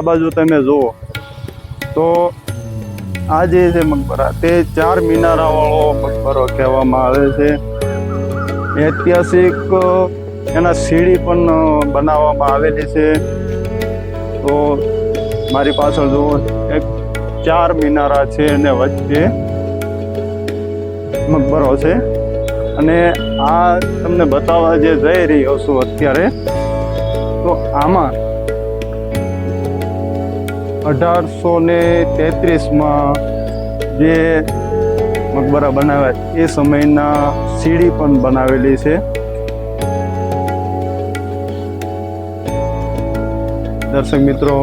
આ બાજુ તમે જુઓ. તો આ જે છે મકબરા, તે ચાર મિનારાવાળો મકબરો કહેવામાં આવે છે. ઐતિહાસિક એના સીડી પણ બનાવવામાં આવેલી છે. તો મારી પાછળ જુઓ, એક ચાર મિનારા છે અને વચ્ચે મકબરો છે. અને આ તમને બતાવવા જે જઈ રહ્યો છું અત્યારે, તો આમાં અઢારસો ને તેત્રીસમાં જે મકબરા બનાવ્યા, એ સમયના સીડી પણ બનાવેલી છે. દર્શક મિત્રો,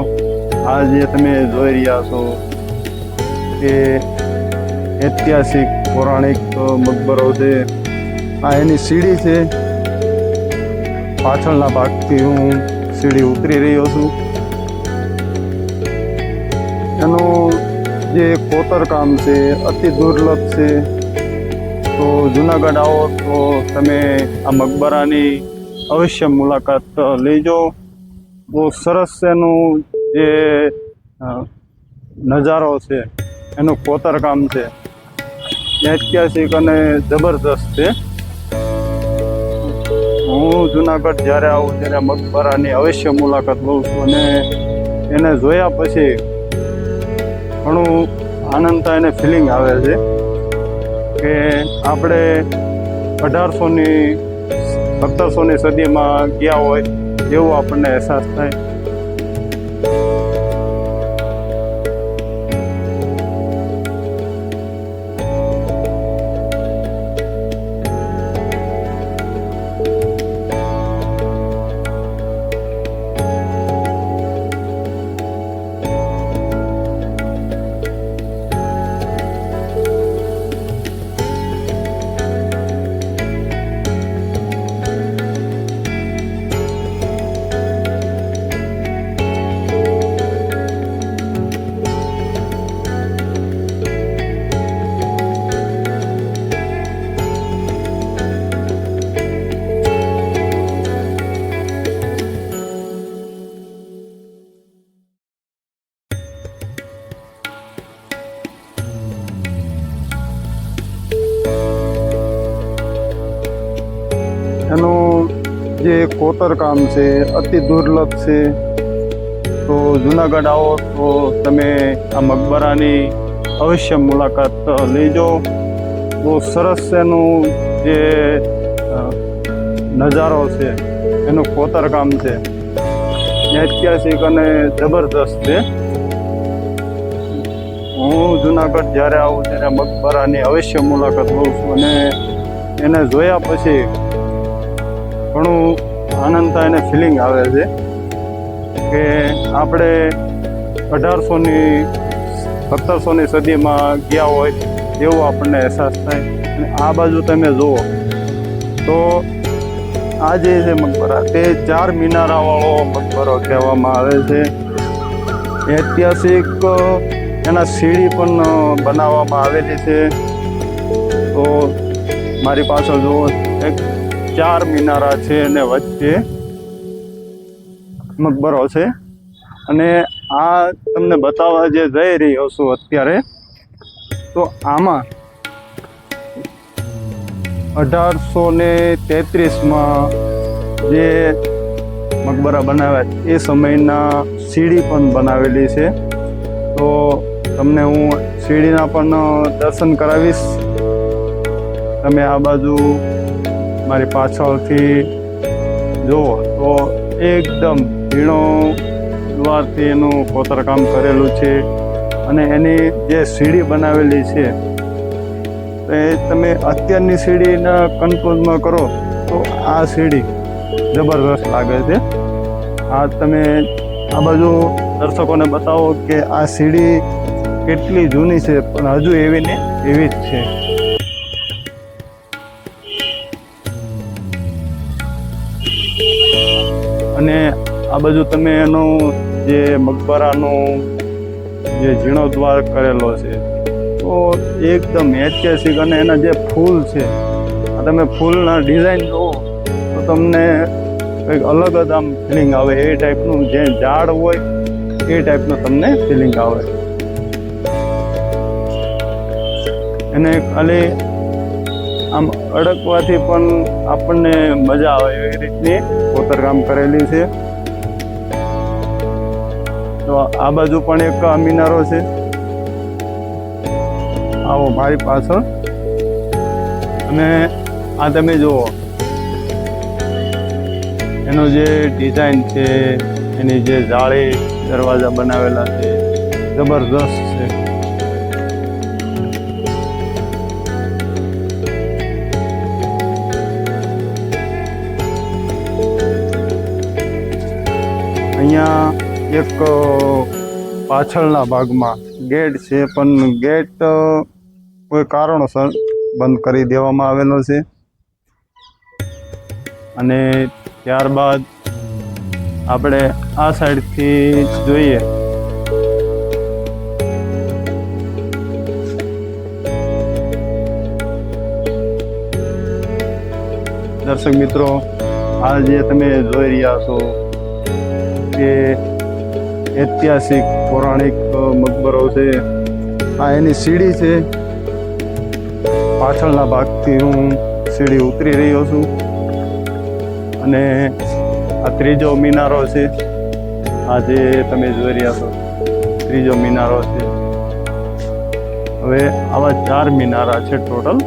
આ જે તમે જોઈ રહ્યા છો, એ ઐતિહાસિક, પૌરાણિક મકબરો છે. આ એની સીડી છે. પાછળના ભાગથી હું સીડી ઉતરી રહ્યો છું. એનું જે કોતરકામ છે, અતિ દુર્લભ છે, તો જુનાગઢ આવો તો તમે આ મકબરાની અવશ્ય મુલાકાત લેજો. બહુ સરસ એનું જે નજારો છે, એનું કોતરકામ છે. ઐતિહાસિક અને જબરદસ્ત છે. હું જુનાગઢ જ્યારે આવું, ત્યારે મકબરાની અવશ્ય મુલાકાત લઉં છું અને એને જોયા પછી ઘણું આનંદ થાય અને ફિલિંગ આવે છે કે આપણે અઢારસોની, સત્તરસોની સદીમાં ગયા હોય, એવો આપણને અહેસાસ થાય. એનું જે કોતરકામ છે, અતિ દુર્લભ છે. તો જુનાગઢ આવો તો તમે આ મકબરાની અવશ્ય મુલાકાત લેજો. બહુ સરસ એનું જે નજારો છે, એનું કોતરકામ છે. ઐતિહાસિક અને જબરદસ્ત છે. હું જુનાગઢ જ્યારે આવું ત્યારે મકબરાની અવશ્ય મુલાકાત લઉં છું અને એને જોયા પછી ઘણું આનંદ થાય અને ફિલિંગ આવે છે કે આપણે અઢારસોની, સત્તરસોની સદીમાં ગયા હોય એવો આપણને અહેસાસ થાય. અને આ બાજુ તમે જુઓ તો આ જે છે મકબરા, તે ચાર મિનારાવાળો મકબરો કહેવામાં આવે છે. ઐતિહાસિક એના સીડી પણ બનાવવામાં આવેલી છે. તો મારી પાછળ જુઓ, એક ચાર મિનારા છે અને વચ્ચે મકબરો છે. અને આ તમને બતાવવા જે જઈ રહ્યો છું અત્યારે, તો આમાં અઢારસો ને તેત્રીસમાં જે મકબરા બનાવ્યા એ સમયના સીડી પણ બનાવેલી છે. તો તમને હું સીડીના પણ દર્શન કરાવીશ. તમે આ બાજુ મારી પાછળથી જુઓ, તો એકદમ ઝીણો દ્વારથી એનું કોતરકામ કરેલું છે અને એની જે સીડી બનાવેલી છે એ તમે અત્યારની સીડીના કન્ફ્યુઝમાં કરો, તો આ સીડી જબરદસ્ત લાગે છે. આ તમે આ બાજુ દર્શકોને બતાવો કે આ સીડી કેટલી જૂની છે, પણ હજુ એવી ને એવી જ છે. અને આ બાજુ તમે એનું જે મકબરાનો જે જીર્ણોદ્વાર કરેલો છે, તો એકદમ ઐતિહાસિક અને એના જે ફૂલ છે, આ તમે ફૂલના ડિઝાઇન જુઓ, તો તમને કંઈક અલગ જ આમ ફિલિંગ આવે. એ ટાઈપનું જે ઝાડ હોય, એ ટાઈપનું તમને ફિલિંગ આવે. અને ખાલી આમ અડકવાથી પણ આપણને મજા આવે એવી રીતની કોતરકામ કરેલી છે. તો આ બાજુ પણ એક મિનારો છે. આવો મારી પાછળ. અને આ તમે જુઓ. એનો જે ડિઝાઇન છે, એની જે જાળી દરવાજા બનાવેલા છે જબરદસ્ત એક પાછળના ભાગમાં ગેટ છે, પણ ગેટ કોઈ કારણોસર બંધ કરી દેવામાં આવેલો છે. અને ત્યારબાદ આપણે આ સાઈડથી જોઈએ. દર્શક મિત્રો, આ જે તમે જોઈ રહ્યા છો, એ ઐતિહાસિક, પૌરાણિક મકબરો છે. આ એની સીડી છે. પાછળના ભાગથી હું સીડી ઉતરી રહ્યો છું. અને આ ત્રીજો મિનારો છે. આ જે તમે જોઈ રહ્યા છો, ત્રીજો મિનારો છે. હવે આવા ચાર મિનારા છે ટોટલ.